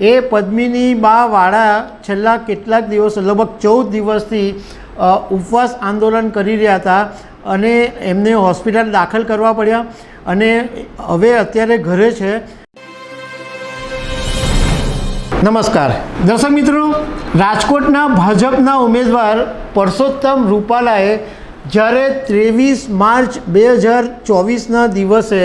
એ પદ્મિની બા વાળા છેલ્લા કેટલાક દિવસ, લગભગ ચૌદ દિવસથી ઉપવાસ આંદોલન કરી રહ્યા હતા અને એમને હોસ્પિટલ દાખલ કરવા પડ્યા અને હવે અત્યારે ઘરે છે. નમસ્કાર. દર્શક મિત્રો, રાજકોટના ભાજપના ઉમેદવાર પરસોત્તમ રૂપાલાએ જ્યારે ત્રેવીસ માર્ચ બે હજાર ચોવીસના દિવસે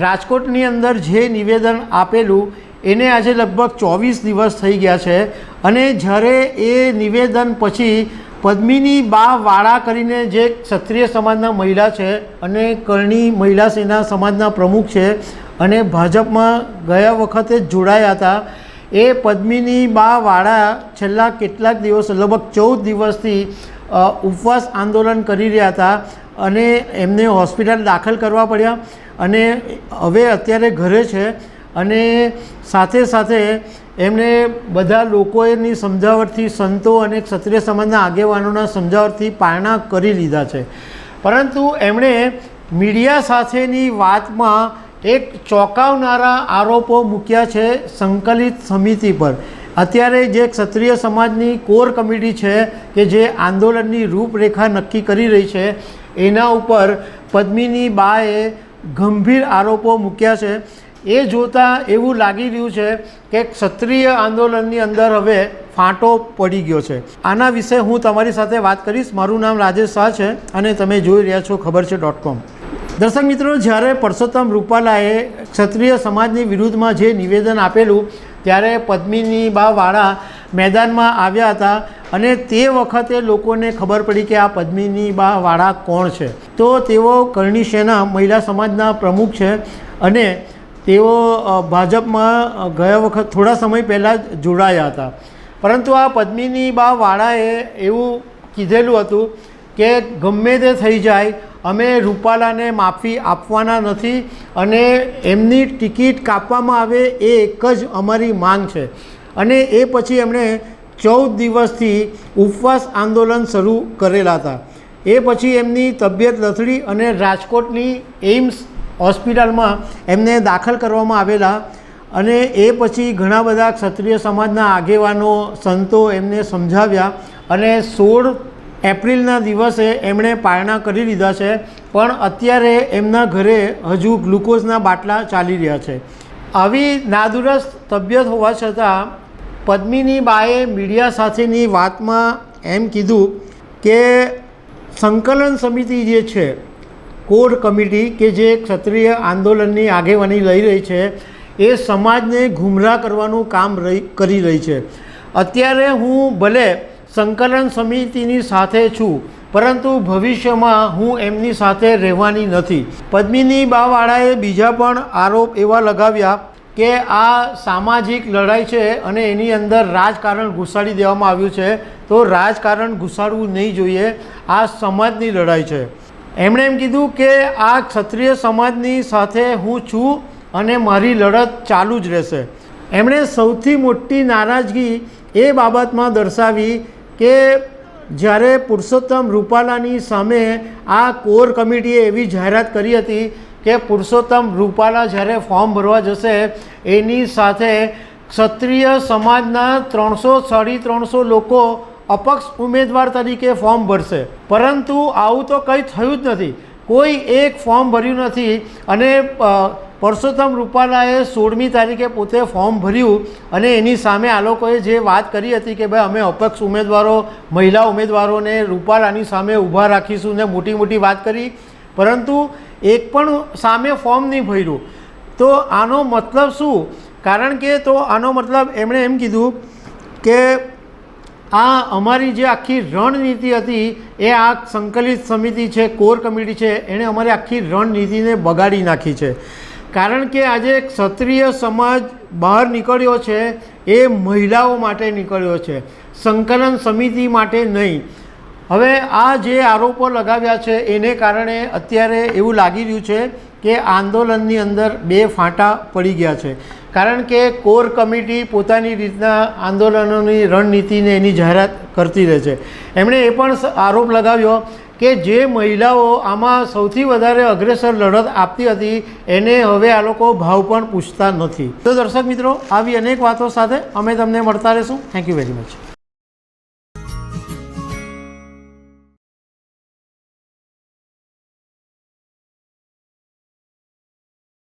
રાજકોટની અંદર જે નિવેદન આપેલું એને આજે લગભગ ચોવીસ દિવસ થઈ ગયા છે અને જ્યારે એ નિવેદન પછી પદ્મિની બા વાળા કરીને જે ક્ષત્રિય સમાજના મહિલા છે અને કરણી મહિલા સેના સમાજના પ્રમુખ છે અને ભાજપમાં ગયા વખતે જ જોડાયા હતા, એ પદ્મિની બા વાળા છેલ્લા કેટલાક દિવસ, લગભગ ચૌદ દિવસથી ઉપવાસ આંદોલન કરી રહ્યા હતા અને એમને હોસ્પિટલ દાખલ કરવા પડ્યા અને હવે અત્યારે ઘરે છે અને સાથે સાથે એમણે બધા લોકોની સમજાવટથી સંતો અને ક્ષત્રિય સમાજના આગેવાનોના સમજાવટથી પારણા કરી લીધા છે. પરંતુ એમણે મીડિયા સાથેની વાતમાં એક ચોંકાવનારા આરોપો મૂક્યા છે સંકલિત સમિતિ પર. અત્યારે જે ક્ષત્રિય સમાજની કોર કમિટી છે કે જે આંદોલનની રૂપરેખા નક્કી કરી રહી છે, એના ઉપર પદ્મિની બાએ ગંભીર આરોપો મૂક્યા છે. એ જોતાં એવું લાગી રહ્યું છે કે ક્ષત્રિય આંદોલનની અંદર હવે ફાંટો પડી ગયો છે. આના વિશે હું તમારી સાથે વાત કરીશ. મારું નામ રાજેશ શાહ છે અને તમે જોઈ રહ્યા છો ખબર છે ડોટ કોમ. દર્શક મિત્રો, જ્યારે પરસોત્તમ રૂપાલાએ ક્ષત્રિય સમાજની વિરુદ્ધમાં જે નિવેદન આપેલું, ત્યારે પદ્મિની બા વાળા મેદાનમાં આવ્યા હતા અને તે વખતે લોકોને ખબર પડી કે આ પદ્મિની બા વાળા કોણ છે. તો તેઓ કરણી સેના મહિલા સમાજના પ્રમુખ છે અને તેઓ ભાજપમાં ગયા વખત થોડા સમય પહેલાં જ જોડાયા હતા. પરંતુ આ પદ્મિની બા વાળાએ એવું કીધેલું હતું કે ગમે તે થઈ જાય, અમે રૂપાલાને માફી આપવાના નથી અને એમની ટિકિટ કાપવામાં આવે એ એક જ અમારી માંગ છે. અને એ પછી એમણે ચૌદ દિવસથી ઉપવાસ આંદોલન શરૂ કરેલા હતા. એ પછી એમની તબિયત લથડી અને રાજકોટની એઇમ્સ હોસ્પિટલમાં એમને દાખલ કરવામાં આવેલા અને એ પછી ઘણા બધા ક્ષત્રિય સમાજના આગેવાનો, સંતો એમને સમજાવ્યા અને સોળ એપ્રિલના દિવસે એમણે પારણા કરી લીધા છે. પણ અત્યારે એમના ઘરે હજુ ગ્લુકોઝના બાટલા ચાલી રહ્યા છે. આવી નાદુરસ્ત તબિયત હોવા છતાં પદ્મિની બાએ મીડિયા સાથેની વાતમાં એમ કીધું કે સંકલન સમિતિ જે છે કોર કમિટી કે જે ક્ષત્રિય આંદોલનની આગેવાની લઈ રહી છે, એ સમાજને ગુમરાહ કરવાનું કામ રહી, કરી રહી છે. અત્યારે હું ભલે સંકલન સમિતિની સાથે છું, પરંતુ ભવિષ્યમાં હું એમની સાથે રહેવાની નથી. પદ્મિની બાવાળાએ બીજા પણ આરોપ એવા લગાવ્યા કે આ સામાજિક લડાઈ છે અને એની અંદર રાજકારણ ઘુસાડી દેવામાં આવ્યું છે, તો રાજકારણ ઘુસાડવું નહીં જોઈએ. આ સમાજની લડાઈ છે. એમણે એમ કીધું કે આ ક્ષત્રિય સમાજની સાથે હું છું અને મારી લડત ચાલુ જ રહેશે. એમણે સૌથી મોટી નારાજગી એ બાબતમાં દર્શાવી કે જ્યારે પુરુષોત્તમ રૂપાલાની સામે આ કોર કમિટીએ એવી જાહેરાત કરી હતી કે પુરુષોત્તમ રૂપાલા જ્યારે ફોર્મ ભરવા જશે, એની સાથે ક્ષત્રિય સમાજના ત્રણસો સાડી ત્રણસો લોકો અપક્ષ ઉમેદવાર તરીકે ફોર્મ ભરશે. પરંતુ આવું તો કંઈ થયું જ નથી. કોઈ એક ફોર્મ ભર્યું નથી અને પરસોત્તમ રૂપાલાએ સોળમી તારીખે પોતે ફોર્મ ભર્યું અને એની સામે આ લોકોએ જે વાત કરી હતી કે, ભાઈ, અમે અપક્ષ ઉમેદવારો, મહિલા ઉમેદવારોને રૂપાલાની સામે ઊભા રાખીશું ને મોટી મોટી વાત કરી, પરંતુ એક પણ સામે ફોર્મ નહીં ભર્યું. તો આનો મતલબ શું? કારણ કે તો આનો મતલબ એમણે એમ કીધું કે આ અમારી જે આખી રણનીતિ હતી, એ આ સંકલિત સમિતિ છે, કોર કમિટી છે એણે અમારી આખી રણનીતિને બગાડી નાખી છે. કારણ કે આજે ક્ષત્રિય સમાજ બહાર નીકળ્યો છે, એ મહિલાઓ માટે નીકળ્યો છે. સંકલન સમિતિ માટે નહીં. હવે આ જે આરોપો લગાવ્યા છે, એને કારણે અત્યારે એવું લાગી રહ્યું છે કે આંદોલનની અંદર બે ફાંટા પડી ગયા છે. કારણ કે કોર કમિટી પોતાની રીતના આંદોલનોની રણનીતિને એની જાહેરાત કરતી રહે છે. એમણે એ પણ આરોપ લગાવ્યો કે જે મહિલાઓ આમાં સૌથી વધારે અગ્રેસર લડત આપતી હતી, એને હવે આ લોકો ભાવ પણ પૂછતા નથી. તો દર્શક મિત્રો, આવી અનેક વાતો સાથે અમે તમને મળતા રહીશું. Thank you very much